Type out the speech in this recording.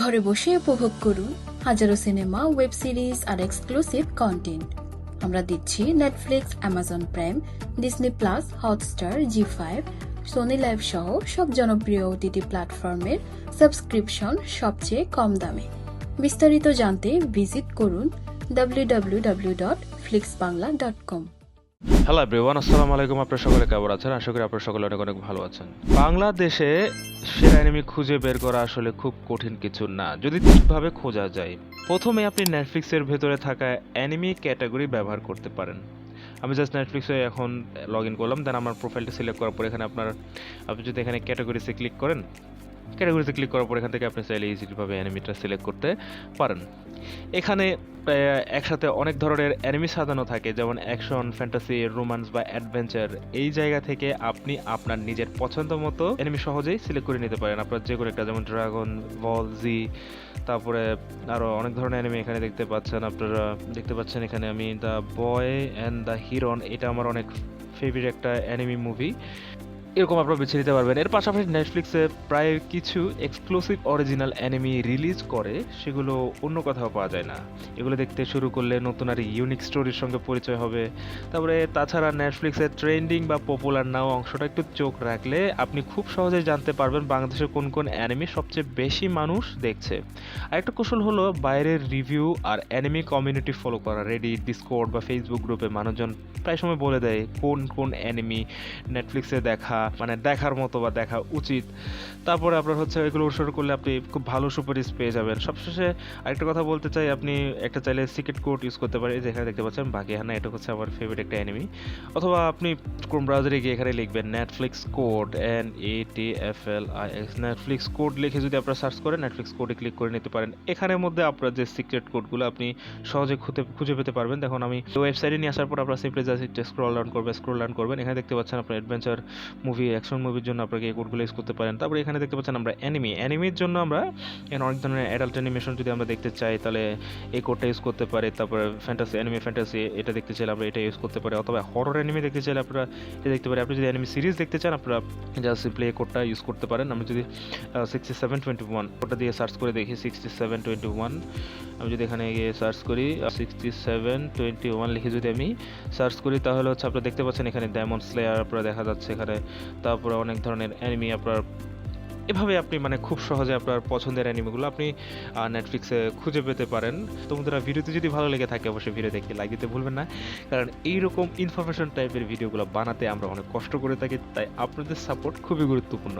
ঘরে বসে উপভোগ করুন হাজারো সিনেমা, ওয়েব সিরিজ আর এক্সক্লুসিভ কন্টেন্ট আমরা দিচ্ছি Netflix Amazon Prime Disney Plus Hotstar Zee five Sony Liv সহ সব জনপ্রিয় ওটিটি প্ল্যাটফর্মের সাবস্ক্রিপশন সবচেয়ে কম দামে। বিস্তারিত জানতে ভিজিট করুন www.flixbangla.com হ্যালো এভরিওয়ান আসসালামু আলাইকুম। আপনারা সকলে কেমন আছেন? আশা করি আপনারা সকলে অনেক অনেক ভালো আছেন। বাংলাদেশে সেরা অ্যানিমি খুঁজে বের করা আসলে খুব কঠিন কিছু না। যদি ঠিকভাবে খোঁজা যায়, প্রথমে আপনি নেটফ্লিক্সের ভেতরে থাকা অ্যানিমি ক্যাটাগরি ব্যবহার করতে পারেন। আমি জাস্ট নেটফ্লিক্সে এখন লগ ইন করলাম দেন আমার প্রোফাইলটা সিলেক্ট করার পর এখানে আপনার, আপনি যদি এখানে ক্যাটাগরিতে ক্লিক করেন ক্যাটাগরিতে ক্লিক করার পর এখান থেকে আপনি চাইলে ইজিলিভাবে অ্যানিমিটা সিলেক্ট করতে পারেন। এখানে একসাথে অনেক ধরনের অ্যানিমি সাজানো থাকে, যেমন অ্যাকশন ফ্যান্টাসি রোমান্স বা অ্যাডভেঞ্চার এই জায়গা থেকে আপনি আপনার নিজের পছন্দ মতো অ্যানিমি সহজেই সিলেক্ট করে নিতে পারেন। আপনার যে কোনো একটা, যেমন ড্রাগন বল জি তারপরে আরও অনেক ধরনের অ্যানিমি এখানে দেখতে পাচ্ছেন আপনারা। দেখতে পাচ্ছেন এখানে আমি the boy and the heron এটা আমার অনেক ফেভারিট একটা অ্যানিমি মুভি এরকম আপনারা বেছে নিতে পারবেন। এর পাশাপাশি নেটফ্লিক্সে প্রায় কিছু এক্সক্লুসিভ অরিজিনাল অ্যানিমি রিলিজ করে, সেগুলো অন্য কোথাও পাওয়া যায় না। এগুলো দেখতে শুরু করলে নতুন আর ইউনিক স্টোরির সঙ্গে পরিচয় হবে। তারপরে তাছাড়া নেটফ্লিক্সের ট্রেন্ডিং বা পপুলার নাও অংশটা একটু চোখ রাখলে আপনি খুব সহজেই জানতে পারবেন বাংলাদেশের কোন কোন অ্যানিমি সবচেয়ে বেশি মানুষ দেখছে। আরেকটা কৌশল হলো বাইরের রিভিউ আর অ্যানিমি কমিউনিটি ফলো করা। রেডি ডিসকোড বা ফেসবুক গ্রুপে মানুষজন প্রায় সময় বলে দেয় কোন কোন অ্যানিমি নেটফ্লিক্সে দেখা মানে দেখার মতো বা দেখা উচিত। তারপরে আপনার হচ্ছে এগুলো অনুসরণ করলে আপনি খুব ভালো সুপারিশ পেয়ে যাবেন। সবশেষে আরেকটা কথা বলতে চাই, আপনি একটা চাইলে সিক্রেট কোড ইউজ করতে পারেন। যেখানে দেখতে পাচ্ছেন, বাগিহানা, এটা হচ্ছে আমার ফেভারিট একটা এনিমি অথবা আপনি ক্রোম ব্রাউজারে গিয়ে এখানে লিখবেন Netflix code N A T F L I X Netflix code লিখে যদি আপনারা সার্চ করেন নেটফ্লিক্স কোডে ক্লিক করে নিতে পারেন। এখানের মধ্যে আপনার যে সিক্রেট কোডগুলো আপনি সহজে খুঁজে খুঁজে পেতে পারবেন। দেখুন, আমি ওয়েবসাইটে নিয়ে আসার পর আপনারা সিম্পলি জাস্ট স্ক্রল ডাউন করবেন স্ক্রল ডাউন করবেন। এখানে দেখতে পাচ্ছেন আপনার অ্যাডভেঞ্চার মুভি অ্যাকশন মুভির জন্য আপনাকে এই কোডগুলো ইউজ করতে পারেন। তারপরে এখানে দেখতে পাচ্ছেন আমরা অ্যানিমি অ্যানিমির জন্য আমরা এখানে অনেক ধরনের অ্যাডাল্ট অ্যানিমেশন যদি আমরা দেখতে চাই, তাহলে এই কোডটা ইউজ করতে পারে। তারপরে ফ্যান্টাসি অ্যানিমি ফ্যান্টাসি এটা দেখতে চাইলে আমরা এটা ইউজ করতে পারি। অথবা হরর অ্যানিমি দেখতে চাইলে আপনারা এটা দেখতে পারি আপনি যদি অ্যানিমি সিরিজ দেখতে চান, আপনারা জাস্ট সিম্পলি এই কোডটা ইউজ করতে পারেন। আমি যদি সিক্সটি সেভেন টোয়েন্টি ওয়ান কোডটা দিয়ে সার্চ করে দেখি সিক্সটি সেভেন টোয়েন্টি ওয়ান আমি যদি এখানে গিয়ে সার্চ করি সিক্সটি সেভেন টোয়েন্টি ওয়ান লিখে যদি আমি সার্চ করি, তাহলে হচ্ছে আপনারা দেখতে পাচ্ছেন এখানে ডায়মন্ড স্লেয়ার আপনারা দেখা যাচ্ছে এখানে তারপরে অনেক ধরনের অ্যানিমি আপনার, এভাবে আপনি মানে খুব সহজে আপনার পছন্দের অ্যানিমেগুলো আপনি নেটফ্লিক্সে খুঁজে পেতে পারেন। তোমাদের ভিডিওতে যদি ভালো লেগে থাকে, অবশ্যই ভিডিও দেখে লাইক দিতে ভুলবেন না। কারণ এইরকম ইনফরমেশন টাইপের ভিডিওগুলো বানাতে আমরা অনেক কষ্ট করে থাকি, তাই আপনাদের সাপোর্ট খুবই গুরুত্বপূর্ণ।